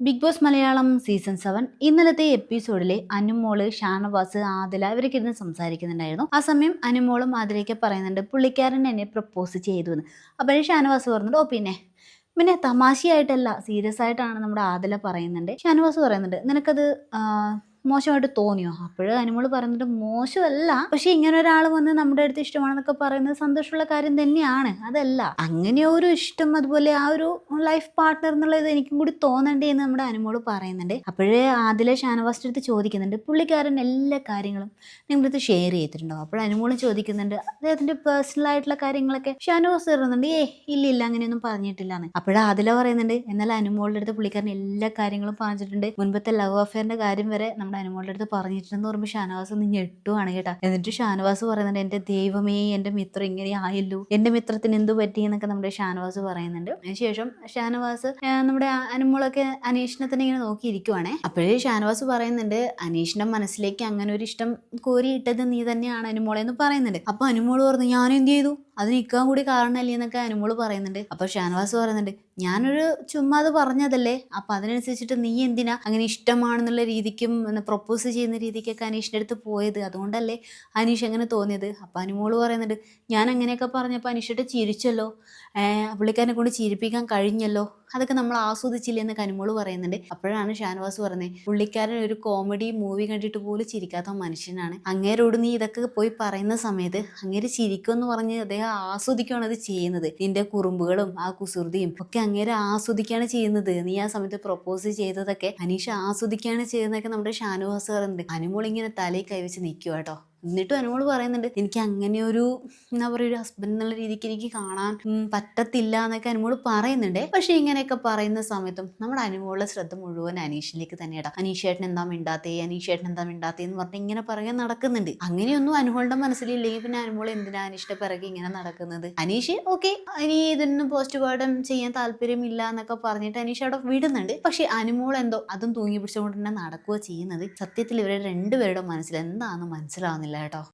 Bigg Boss Malayalam season seven ഇന്നലത്തെ എപ്പിസോഡിലെ അനുമോൾ ഷാനവാസ് ആദില ഇവരൊക്കെ ഇരുന്ന് സംസാരിക്കുന്നുണ്ടായിരുന്നു. ആ സമയം അനുമോളും ആദിലയൊക്കെ പറയുന്നുണ്ട് പുള്ളിക്കാരൻ എന്നെ പ്രപ്പോസ് ചെയ്തു എന്ന് അപ്പോഴേ ഷാനവാസ് പറഞ്ഞിട്ട് ഓ പിന്നെ. പിന്നെ തമാശയായിട്ടല്ല സീരിയസ് ആയിട്ടാണ് നമ്മുടെ ആദില പറയുന്നുണ്ട്. ഷാനവാസ് പറയുന്നുണ്ട് നിനക്കത് മോശമായിട്ട് തോന്നിയോ? അപ്പോഴ് അനുമോൾ പറയുന്നുണ്ട് മോശമല്ല. പക്ഷെ ഇങ്ങനെ ഒരാൾ വന്ന് നമ്മുടെ അടുത്ത് ഇഷ്ടമാണെന്നൊക്കെ പറയുന്നത് സന്തോഷമുള്ള കാര്യം തന്നെയാണ്. അതല്ല. അങ്ങനെ ഒരു ഇഷ്ടം അതുപോലെ ആ ഒരു ലൈഫ് പാർട്ട്ണർ എന്നുള്ളത് എനിക്കും കൂടി തോന്നണ്ടേ എന്ന് നമ്മുടെ അനുമോൾ പറയുന്നുണ്ട്. അപ്പോഴേ ആദിലെ ഷാനവാസിന്റെ അടുത്ത് ചോദിക്കുന്നുണ്ട്. പുള്ളിക്കാരൻ എല്ലാ കാര്യങ്ങളും നിങ്ങളുടെ അടുത്ത് ഷെയർ ചെയ്തിട്ടുണ്ടോ? അപ്പോൾ അനുമോൾ ചോദിക്കുന്നുണ്ട്. അദ്ദേഹത്തിന്റെ പേഴ്സണൽ ആയിട്ടുള്ള കാര്യങ്ങളൊക്കെ ഷാനവാസ് പറയുന്നുണ്ട്. ഏ ഇല്ല ഇല്ല അങ്ങനെയൊന്നും പറഞ്ഞിട്ടില്ല എന്ന് അപ്പോഴേ ആദില പറയുന്നുണ്ട്. എന്നാൽ അനുമോളുടെ അടുത്ത് പുള്ളിക്കാരൻ എല്ലാ കാര്യങ്ങളും പറഞ്ഞിട്ടുണ്ട്. മുൻപത്തെ ലവ് അഫെയറിന്റെ കാര്യം വരെ നമ്മുടെ അനുമോളുടെ അടുത്ത് പറഞ്ഞിട്ടുണ്ടെന്ന് പറയുമ്പോൾ ഷാനവാസ് ഒന്ന് ഞെട്ടുവാണ് കേട്ടോ. എന്നിട്ട് ഷാനവാസ് പറയുന്നുണ്ട് എന്റെ ദൈവമേ എന്റെ മിത്രം ഇങ്ങനെ ആയല്ലോ. എന്റെ മിത്രത്തിന് എന്ത് പറ്റി? എന്നൊക്കെ നമ്മുടെ ഷാനവാസ് പറയുന്നുണ്ട്. അതിനുശേഷം ഷാനവാസ് നമ്മുടെ അനുമോളൊക്കെ അനീഷിനെ ഇങ്ങനെ നോക്കിയിരിക്കുവാണേ. അപ്പോഴേ ഷാനവാസ് പറയുന്നുണ്ട് അനീഷിന്റെ മനസ്സിലേക്ക് അങ്ങനെ ഒരു ഇഷ്ടം കോരിയിട്ടത് നീ തന്നെയാണ് അനുമോളെ എന്ന് പറയുന്നുണ്ട്. അപ്പൊ അനുമോൾ പറഞ്ഞു ഞാൻ എന്ത് ചെയ്തു? അത് നിൽക്കാൻ കൂടി കാരണമല്ലേ എന്നൊക്കെ അനുമോൾ പറയുന്നുണ്ട്. അപ്പൊ ഷാനവാസ് പറയുന്നുണ്ട് ഞാനൊരു ചുമ്മാ അത് പറഞ്ഞതല്ലേ? അപ്പൊ അതിനനുസരിച്ചിട്ട് നീ എന്തിനാ അങ്ങനെ ഇഷ്ടമാണെന്നുള്ള രീതിക്കും പ്രൊപ്പോസ് ചെയ്യുന്ന രീതിക്കൊക്കെ അനീഷിന്റെ അടുത്ത് പോയത്? അതുകൊണ്ടല്ലേ അനീഷ് അങ്ങനെ തോന്നിയത്. അപ്പൊ അനുമോൾ പറയുന്നുണ്ട് ഞാൻ അങ്ങനെയൊക്കെ പറഞ്ഞപ്പോൾ അനീഷിട്ട് ചിരിച്ചല്ലോ. പുള്ളിക്കാരനെ കൊണ്ട് ചിരിപ്പിക്കാൻ കഴിഞ്ഞല്ലോ. അതൊക്കെ നമ്മൾ ആസ്വദിച്ചില്ലേ എന്ന് കനിമോൾ പറയുന്നുണ്ട്. അപ്പോഴാണ് ഷാനവാസ് പറഞ്ഞത് പുള്ളിക്കാരൻ ഒരു കോമഡി മൂവി കണ്ടിട്ട് പോലും ചിരിക്കാത്ത മനുഷ്യനാണ്. അങ്ങേരോട് നീ ഇതൊക്കെ പോയി പറയുന്ന സമയത്ത് അങ്ങേര് ചിരിക്കുമെന്ന് പറഞ്ഞ് അദ്ദേഹം ആസ്വദിക്കുകയാണ് അത് ചെയ്യുന്നത്. നിന്റെ കുറുമ്പുകളും ആ കുസൃതിയും ഒക്കെ അങ്ങേരെ ആസ്വദിക്കുകയാണ് ചെയ്യുന്നത്. നീ ആ സമയത്ത് പ്രൊപ്പോസ് ചെയ്തതൊക്കെ അനീഷ് ആസ്വദിക്കുകയാണ് ചെയ്യുന്നതൊക്കെ നമ്മുടെ ഷാനുവാസ് പറയുന്നുണ്ട്. അനുമോൾ ഇങ്ങനെ തലയിൽ കൈവച്ച് നിൽക്കുക കേട്ടോ എന്നിട്ടും എന്നോട് പറയുന്നുണ്ട് എനിക്ക് അങ്ങനെ ഒരു എന്താ പറയുക ഒരു ഹസ്ബൻഡ് എന്നുള്ള രീതിക്ക് എനിക്ക് കാണാൻ പറ്റത്തില്ല എന്നൊക്കെ അനുമോൾ പറയുന്നുണ്ട്. പക്ഷെ ഇങ്ങനെയൊക്കെ പറയുന്ന സമയത്തും നമ്മുടെ അനുമോളുടെ ശ്രദ്ധ മുഴുവൻ അനീഷിലേക്ക് തന്നെ ഇടാം അനീഷേട്ടൻ എന്താ മിണ്ടാത്തേ അനീഷേട്ടൻ എന്താ മിണ്ടാത്തേ എന്ന് പറഞ്ഞ് ഇങ്ങനെ പറയാൻ നടക്കുന്നുണ്ട്. അങ്ങനെയൊന്നും അനുമോളുടെ മനസ്സിലില്ലെങ്കിൽ പിന്നെ അനുമോൾ എന്തിനാ അനീഷിന്റെ പിറകെ ഇങ്ങനെ നടക്കുന്നത്? അനീഷ് ഓക്കെ ഇനി ഇതിനൊന്നും പോസ്റ്റ് മോർട്ടം ചെയ്യാൻ താല്പര്യമില്ല എന്നൊക്കെ പറഞ്ഞിട്ട് അനീഷ് അവിടെ വിടുന്നുണ്ട്. പക്ഷെ അനുമോൾ എന്തോ അതും തൂങ്ങി പിടിച്ചുകൊണ്ട് തന്നെ നടക്കുക ചെയ്യുന്നത്. സത്യത്തിൽ ഇവരുടെ രണ്ടുപേരുടെ മനസ്സിൽ എന്താണെന്ന് മനസ്സിലാവുന്നില്ല. കേട്ടോ.